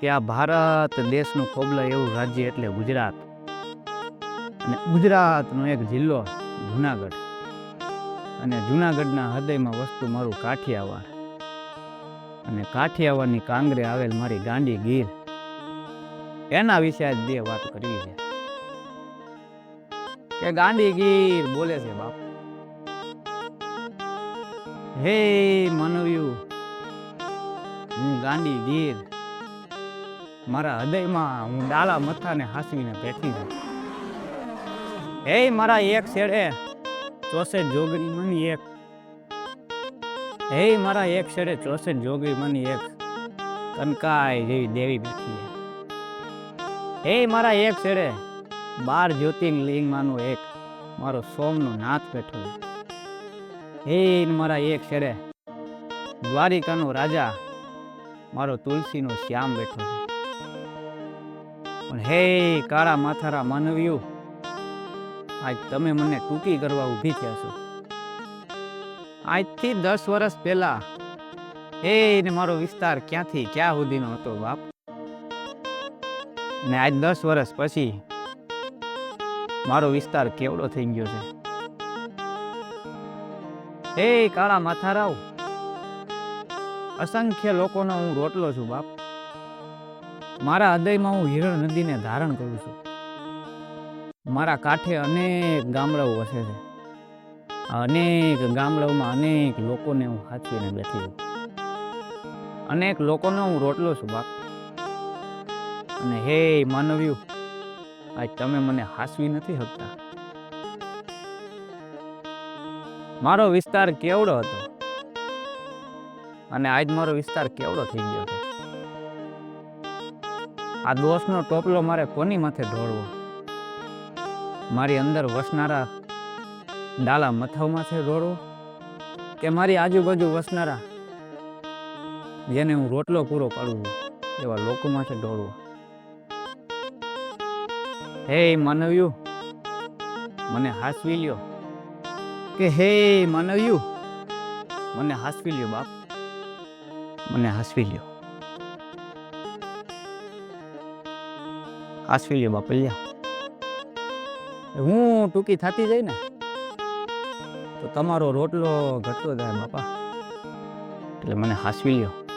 કે આ ભારત દેશનું ખોબલા એવું રાજ્ય એટલે ગુજરાત. અને ગુજરાતનો એક જિલ્લો જુનાગઢ. અને જુનાગઢના હૃદયમાં વસ્તુ મારું કાઠિયાવાડ. અને કાઠિયાવાડની કાંગરે આવેલ મારી ગાંડી ગીર. એના વિશે આજ બે વાત કરવી છે. કે ગાંડી ગીર બોલે છે બાપ. હે માનવ્યું, હું ગાંડી ગીર. મારા હૃદયમાં હું ડાલા મથાને હાસવીને બેઠી છું હે મારા એક છેડે ચોસઠ જોગરી મની એક. હે મારા એક છેડે ચોસઠ જોગરી મની એક. કનકાય જેવી દેવી બેઠી હે મારા એક છેડે બાર જ્યોતિર્લિંગમાંનું એક, મારો સોમનો નાથ બેઠો હે મારા એક છેડે દ્વારિકાનો રાજા, મારો તુલસીનો શ્યામ બેઠો છે. પણ હે, કાળા માથારા માનવ્યું આજ તમે મને ટૂંકી કરવા ઊભી થયા છો. આજથી દસ વર્ષ પહેલા એ ને મારો વિસ્તાર ક્યાંથી, ક્યાં સુધીનો હતો બાપ? ને આજ દસ વર્ષ પછી, મારો વિસ્તાર કેવડો થઈ ગયો છે? હે, કાળા માથારાવ અસંખ્ય લોકોનો હું રોટલો છું બાપ. મારા હૃદયમાં હું હિરણ નદીને ધારણ કરું છું. મારા કાંઠે અનેક ગામડાઓ વસે છે. અનેક ગામડાઓમાં અનેક લોકોને હું હાચવીને બેઠી છું. અનેક લોકોનો હું રોટલો છું બાપ. અને હે માનવ્યું આજ તમે મને હાસવી નથી શકતા. મારો વિસ્તાર કેવડો હતો? અને આજ મારો વિસ્તાર કેવડો થઈ ગયો છે? આ દોષનો ટોપલો મારે કોની માથે ઢોળવો? મારી અંદર વસનારા ડાલા મથાવ માથે ઢોળવો? કે મારી આજુબાજુ વસનારા જેને હું રોટલો પૂરો પાડું એવા લોકો માથે ઢોળવો? હે માનવ્યું, મને હાસવી લ્યો. કે હે માનવ્યું, મને હાસવી લ્યો બાપ. મને હાસવી લ્યો. હાસવી લ્યો બાપ લ્યા હું ટૂંકી થતી જાય ને તો તમારો રોટલો ઘટતો જાય બાપા. એટલે મને હાસવી લ્યો.